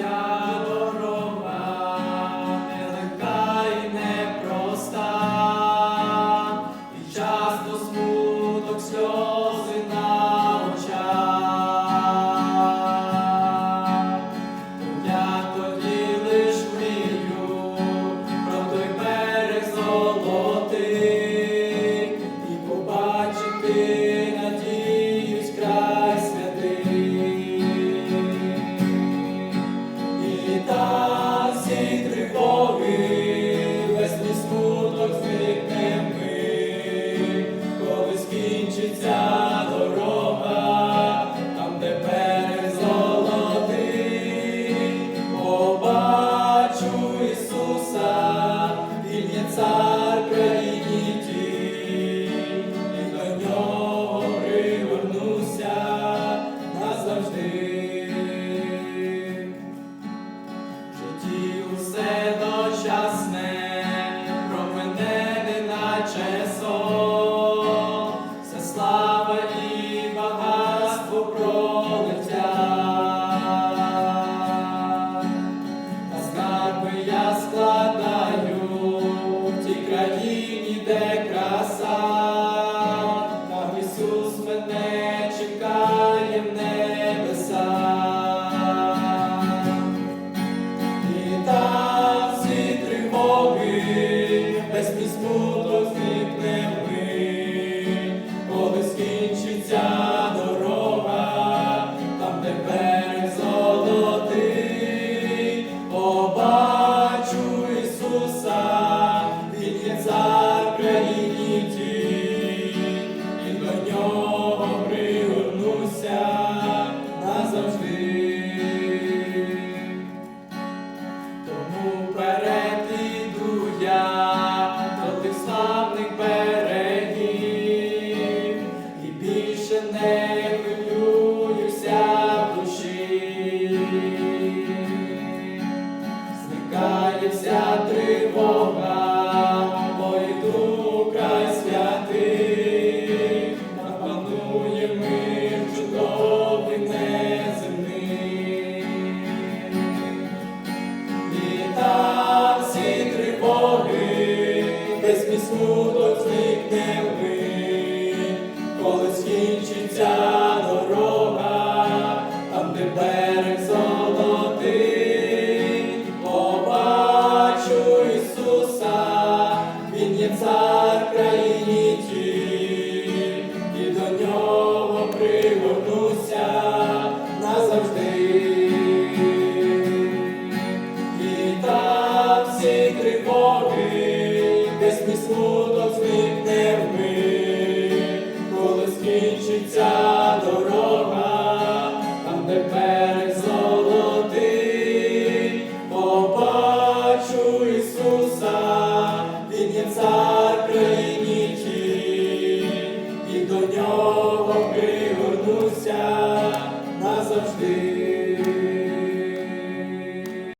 자. закінчиться дорога, там, де берег золотий, побачу Ісуса, Він є цар країні ті, і до нього привернуся назавжди. В житті усе дочасне, про мене не наче. Та всі тривоги, десь мій смуток зникне. небесний смуток зникне коли скінчиться дорога, там де берег побачу Ісус.